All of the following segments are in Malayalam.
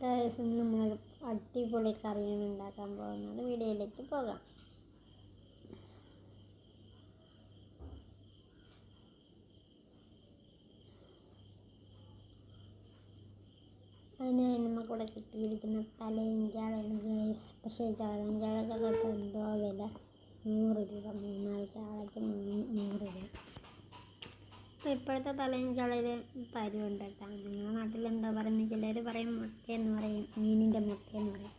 ഗൈസ് ഇന്ന് നമ്മൾ അടിപൊളി കറിയാണ് ഉണ്ടാക്കാൻ പോകുന്നത്. വീഡിയോയിലേക്ക് പോകാം. അതിനായി നമുക്കിവിടെ കിട്ടിയിരിക്കുന്ന തലയിഞ്ചാളാണ് ഗൈസ് പക്ഷേ ഇപ്പോൾ എന്തോ വില? നൂറ് രൂപ മൂന്നാൽ ചാളയ്ക്ക് നൂറ് രൂപ. ഇപ്പോഴത്തെ തലമുറയിൽ പരുവുണ്ട് കേട്ടോ നിങ്ങളുടെ നാട്ടിൽ എന്താ പറയുന്നത് ചിലർ പറയും മുട്ടയെന്ന് പറയും മീനിന്റെ മുട്ടയെന്ന് പറയും.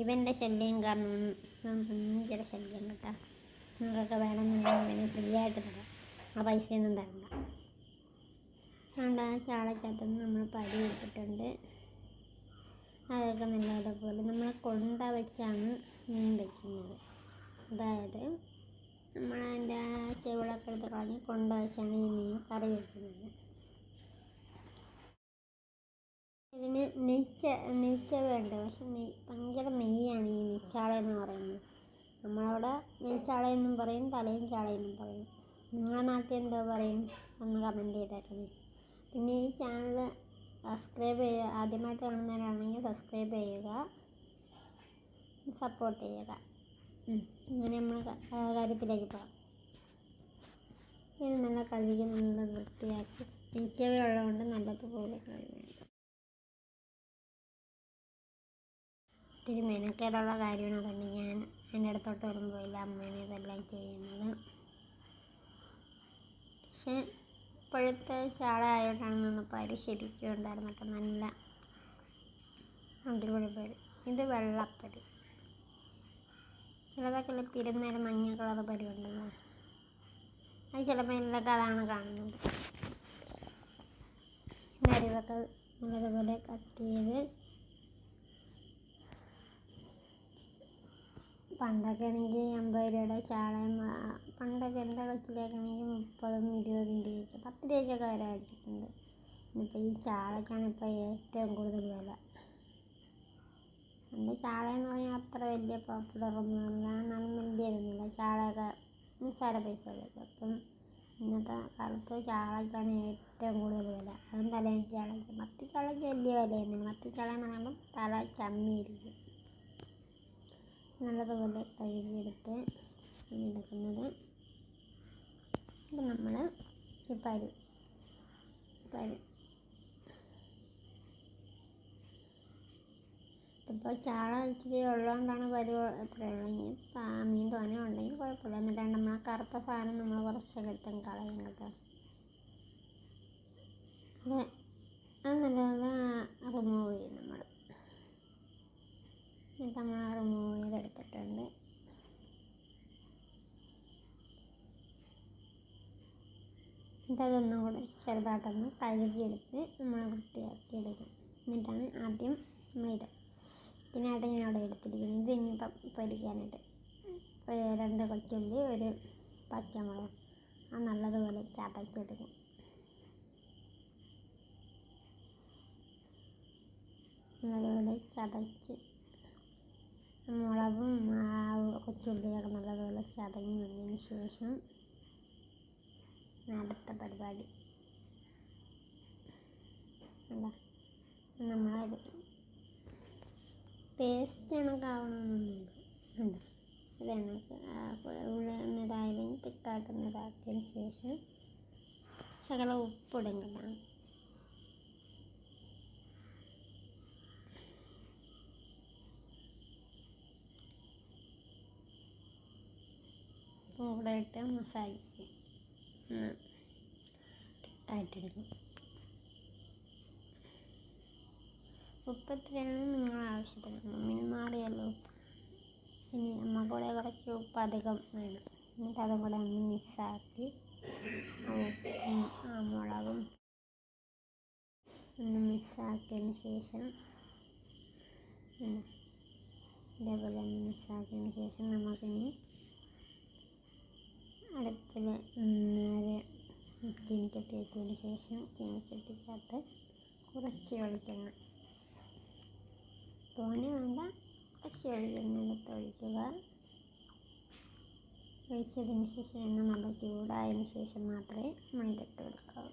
ഇവന്റെ ശല്യം കാരണം ഭയങ്കര ശല്യം കേട്ടോ. നിങ്ങൾക്കൊക്കെ വേണമെന്നുണ്ടെങ്കിൽ ഇവനെ ഫ്രീ ആയിട്ട് തരാം. ആ പൈസയൊന്നും തരണ്ട. അതുകൊണ്ട് ആ ചാളക്കകത്ത് നമ്മൾ പരി എടുത്തിട്ടുണ്ട്. അതൊക്കെ നല്ലതുപോലെ നമ്മൾ കൊണ്ട വെച്ചാണ് മീൻ വയ്ക്കുന്നത് അതായത് നമ്മൾ അതിന്റെ ടേബിളൊക്കെ എടുത്ത് കളഞ്ഞ് കൊണ്ട ഈ മീൻ കറി വയ്ക്കുന്നത് ഇതിന് നെയ്ച്ച നെയ്ച്ച വേണ്ട. പക്ഷെ നെയ് ഭയങ്കര നെയ്യാണ് ഈ നെയ്ച്ചാള എന്ന് പറയുന്നത്. നമ്മളവിടെ നെയ്ച്ചാള എന്നും പറയും തലയും ചാള എന്നും പറയും. നിങ്ങളുടെ നാട്ടിൽ എന്തോ പറയും ഒന്ന് കമന്റ് ചെയ്തേക്കണേ പിന്നെ ഈ ചാനൽ സബ്സ്ക്രൈബ് ചെയ്യുക ആദ്യമായിട്ട് കാണുന്നവരാണെങ്കിൽ സബ്സ്ക്രൈബ് ചെയ്യുക സപ്പോർട്ട് ചെയ്യുക. അങ്ങനെ നമ്മൾ കാര്യത്തിലേക്ക് പോകാം ഇത് നല്ല കഴുകി നല്ല വൃത്തിയാക്കി മിക്കവേ ഉള്ളതുകൊണ്ട് നല്ലതുപോലെ കഴുകണം. ഒത്തിരി മെനക്കേടുള്ള കാര്യമാണ് അതുകൊണ്ട് ഞാൻ എന്റെ അടുത്തോട്ട് വരുമ്പോൾ ഇല്ല അമ്മേനെ ഇതെല്ലാം ചെയ്യുന്നത്. പക്ഷേ ഇപ്പോഴത്തെ അരി ശരിക്കും ഉണ്ടായിരുന്നൊക്കെ നല്ല അടിപൊളി പരി ഇത് വെള്ളപ്പരി. ചിലതൊക്കെ പിരുന്നേരം മഞ്ഞ കളർ പരി ഉണ്ടല്ലോ അത് ചിലപ്പോൾ ഇതിലൊക്കെ അതാണ് കാണുന്നത്. അരിവൊക്കെ നല്ലതുപോലെ കട്ട് ചെയ്ത് പണ്ടൊക്കെ ആണെങ്കിൽ അമ്പത് രൂപയുടെ ചാളയും പണ്ടൊക്കെ എന്റെ കൊച്ചിലൊക്കെ ആണെങ്കിൽ മുപ്പതും ഇരുപതും രൂപയ്ക്ക് പത്ത് രൂപയ്ക്കൊക്കെ വരെ അടിച്ചിട്ടുണ്ട് ഇന്നിപ്പോൾ ഈ ചാളയ്ക്കാണ് ഇപ്പോൾ ഏറ്റവും കൂടുതൽ വില. എന്റെ ചാളയെന്ന് പറഞ്ഞാൽ അത്ര വലിയ പോപ്പുലറൊന്നുമല്ല എന്നാലും മിണ്ടിയിരുന്നില്ല. ചാളയൊക്കെ നിസ്സാര പൈസ ഉള്ളത് അപ്പം ഇന്നത്തെ കാലത്ത് ചാളയ്ക്കാണ് ഏറ്റവും കൂടുതൽ വില. അതും തലയും ചാളയ്ക്ക്. മത്തിച്ചാളയ്ക്ക് വലിയ വിലയൊന്നുമില്ല. മത്തി എന്ന് പറയുമ്പം തല ചമ്മിയിരിക്കും. നല്ലതുപോലെ കഴുകിയെടുത്ത് എടുക്കുന്നത് ഇത് നമ്മൾ പരു പരു ഇപ്പോൾ ചാള ഇച്ചിരി ഉള്ളതുകൊണ്ടാണ് പരുവ എത്രയുള്ളെങ്കിൽ മീൻ തോനെ ഉണ്ടെങ്കിൽ കുഴപ്പമില്ല. എന്നിട്ട് നമ്മൾ ആ കറുത്ത സാധനം നമ്മൾ കുറച്ചൊക്കെ എടുത്തും കളയും കേട്ടോ. അത് അത് റിമൂവ് ചെയ്യും നമ്മൾ. എന്നിട്ട് നമ്മൾ ആ റിമൂവ് ചെയ്തെടുത്തിട്ടുണ്ട് എന്നിട്ട് അതൊന്നും കൂടെ ചെറുതായിട്ടൊന്ന് കഴുകിയെടുത്ത് നമ്മൾ വൃത്തിയാക്കി എടുക്കും എന്നിട്ടാണ് ആദ്യം നമ്മളിത് ഇതിനായിട്ട് ഞാൻ അവിടെ എടുത്തിരിക്കുന്നത് ഇത് ഇനിയിപ്പം പൊരിക്കാനായിട്ട്. രണ്ട് കൊച്ചുള്ളി ഒരു പച്ചമുളക്. ആ നല്ലതുപോലെ ചതച്ചെടുക്കും നല്ലതുപോലെ ചതച്ച് മുളകും കൊച്ചുള്ളിയൊക്കെ നല്ലതുപോലെ ചതഞ്ഞ് വന്നതിന് ശേഷം അടുത്ത പരിപാടി. എന്താ നമ്മളത് പേസ്റ്റ് കണക്കാവണമെന്നൊന്നുമില്ല എന്താ ഇത് കണക്ക് ഉള്ളി ഇതായതെങ്കിൽ പിക്കാട്ടൊന്ന് ഇതാക്കിയതിന് ശേഷം ശകല ഉപ്പിടും കേട്ടോ ഇവിടെ ഇട്ട് മസാജ് ആയിട്ടെടുക്കും ഉപ്പ് എത്രയാണ് നിങ്ങൾ ആവശ്യത്തിന് മമ്മിന് മാറിയല്ലോ. ഇനി അമ്മ കൂടെ കുറച്ച് ഉപ്പ് അധികം വേണം. എന്നിട്ട് അതും കൂടെ ഒന്ന് മിക്സാക്കി ആ മുളകും ഒന്ന് മിക്സാക്കിയതിന് ശേഷം ഇതേപോലെ ഒന്ന് മിക്സാക്കിയതിന് ശേഷം നമുക്കിനി അടുപ്പിൽ നേരെ ചീനിച്ചട്ടി വെച്ചതിന് ശേഷം ചീനിച്ചട്ടിക്കകത്ത് കുറച്ച് വെളിച്ചെണ്ണ തോനെ വേണ്ട. വെളിച്ചെണ്ണ എടുത്ത് ഒഴിക്കുക. ഒഴിച്ചതിന് ശേഷം എണ്ണ നല്ല ചൂടായതിന് ശേഷം മാത്രമേ ഇതിട്ട് കൊടുക്കാവൂ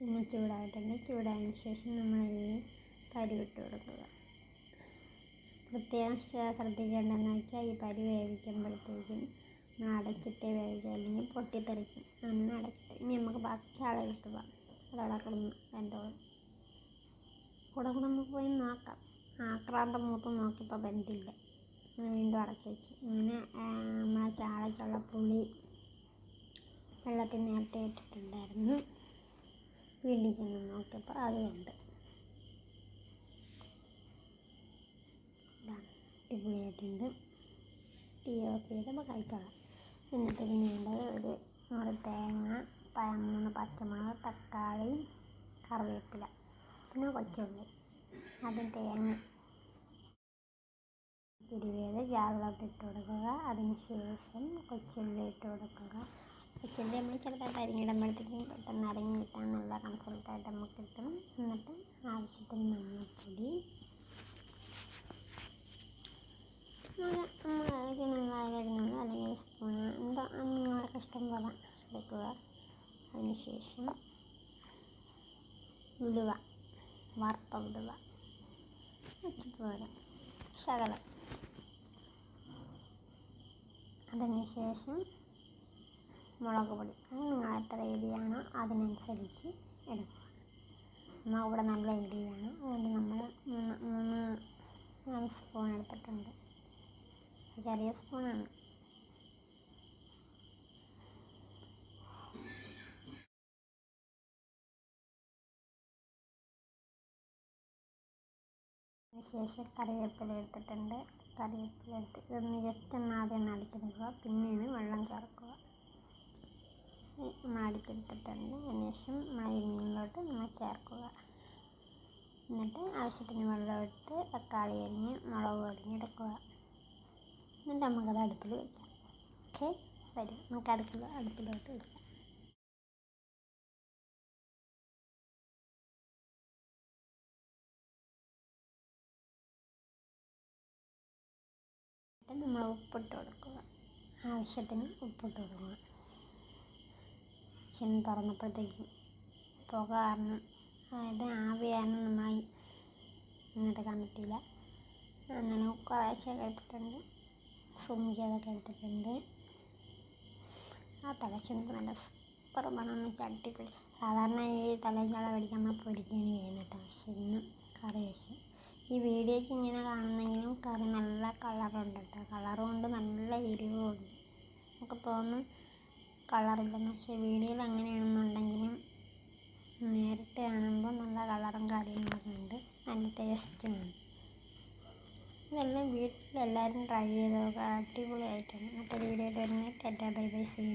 പിന്നെ ചൂടായിട്ടുണ്ട്. ചൂടായതിന് ശേഷം നമ്മൾ ഈ പരി ഇട്ട് കൊടുക്കുക. പ്രത്യേകം ശ്രദ്ധിക്കേണ്ടതെന്ന് വെച്ചാൽ ഈ പരി വേവിക്കുമ്പോഴത്തേക്കും അടച്ചിട്ട് വേഗം അല്ലെങ്കിൽ പൊട്ടിത്തെറിക്കും. അങ്ങനെ അടച്ചിട്ട് ഇനി നമുക്ക് ബാക്കി ചാളയിലിട്ട് പോകാം അതവിടെ കിടന്ന് വെന്തോളും കൂടെ കൂടെ നമുക്ക് പോയി നോക്കാം. ആക്രാന്ത മൂത്ത് നോക്കിയപ്പോൾ ബന്ധില്ല. വീണ്ടും അടച്ചു വെച്ചു. അങ്ങനെ നമ്മളെ ചാളയ്ക്കുള്ള പുളി വെള്ളത്തിൽ നേരത്തെ ഇട്ടിട്ടുണ്ടായിരുന്നു. വീണ്ടും ചെന്ന് നോക്കിയപ്പോൾ അത് വെന്ത് അടിപൊളിയായിട്ടുണ്ട് തീ ഓഫ് ചെയ്തപ്പോൾ കഴിച്ചോളാം എന്നിട്ട് പിന്നീട് ഒരു നമ്മുടെ തേങ്ങ മൂന്ന് പച്ചമുളക് തക്കാളി കറിവേപ്പില. പിന്നെ കൊച്ചുള്ളി. അതും തേങ്ങ. തിരുവേത് ജാറിലോട്ട് ഇട്ട് കൊടുക്കുക. അതിന് ശേഷം കൊച്ചുള്ളി ഇട്ട് കൊടുക്കുക. കൊച്ചുള്ളി നമ്മൾ ചെറുതായിട്ട് അരിഞ്ഞിടുമ്പോഴത്തേക്കും പെട്ടെന്ന് അരങ്ങി കിട്ടാൻ നല്ല കൺസൾട്ടായിട്ട് നമുക്ക് കിട്ടും. എന്നിട്ട് ആവശ്യത്തിന് മഞ്ഞൾപ്പൊടി. നമ്മൾ നമ്മളായിരുന്നു അല്ലെങ്കിൽ എടുക്കുക അതിന് ശേഷം ഉലുവ വറുത്ത ഉലുവ. പോരാ ശകലം. അതിന് ശേഷം മുളക് പൊടി. അത് നിങ്ങൾ എത്ര എരിയാണോ അതിനനുസരിച്ച് എടുക്കുക. നമ്മൾ ഇവിടെ നല്ല എരി വേണം അതുകൊണ്ട് നമ്മൾ മൂന്ന് മൂന്ന് സ്പൂൺ എടുത്തിട്ടുണ്ട്. ചെറിയ സ്പൂണാണ്. ശേഷം കറിവേപ്പില എടുത്തിട്ടുണ്ട് കറിവേപ്പില എടുത്ത് ഇതൊന്ന് ജസ്റ്റ് ഒന്ന് ആദ്യം അടിച്ചെടുക്കുക പിന്നെയാണ് വെള്ളം ചേർക്കുക. നമ്മൾ അടിച്ചെടുത്തിട്ടുണ്ട് അതിന് ശേഷം നമ്മൾ മീനിലോട്ട് നമ്മൾ ചേർക്കുക. എന്നിട്ട് ആവശ്യത്തിന് വെള്ളം ഇട്ട് തക്കാളി അരിഞ്ഞ് മുളക് അരിഞ്ഞെടുക്കുക എന്നിട്ട് നമുക്കത് അടുപ്പിൽ വയ്ക്കാം ഓക്കെ? വരും. നമുക്ക് അടുപ്പിൽ അടുപ്പിലോട്ട് വയ്ക്കാം നമ്മൾ ഉപ്പിട്ട് കൊടുക്കുക. ആവശ്യത്തിന് ഉപ്പിട്ട് കൊടുക്കുക. ചെന്ന് തുറന്നപ്പോഴത്തേക്കും പുക കാരണം അതായത് ആവി കാരണം നമ്മൾ ഇന്നെടുക്കാൻ പറ്റിയില്ല അങ്ങനെ കുറേശ്ശെ എടുത്തിട്ടുണ്ട് ചെയ്തൊക്കെ എടുത്തിട്ടുണ്ട് ആ തലച്ചെന്ന് നല്ല സൂപ്പർ മണം വെച്ചാൽ അടിപൊളി. സാധാരണ ഈ തലച്ചാള മേടിക്കാൻ നമ്മൾ പൊരിക്കുകയാണ് ചെയ്യുന്നത്. പക്ഷെ ഇന്ന് കറി വെച്ച് ഈ വീഡിയോയ്ക്ക് ഇങ്ങനെ കാണുന്നെങ്കിലും കറി നല്ല കളറുണ്ട് കേട്ടോ കളറും കൊണ്ട് നല്ല എരിവും ഉണ്ട് നമുക്ക് തോന്നും കളറില്ലെന്ന് പക്ഷേ വീഡിയോയിൽ അങ്ങനെയാണെന്നുണ്ടെങ്കിലും നേരിട്ട് കാണുമ്പോൾ നല്ല കളറും കാര്യങ്ങളൊക്കെ ഉണ്ട്. നല്ല ടേസ്റ്റുമാണ് ഇതെല്ലാം വീട്ടിലെല്ലാവരും ട്രൈ ചെയ്ത്? നോക്കുക അടിപൊളിയായിട്ടുണ്ട്. മറ്റൊരു വീഡിയോയിൽ വരുന്നത് ടാറ്റാ ബൈ ബൈ സീ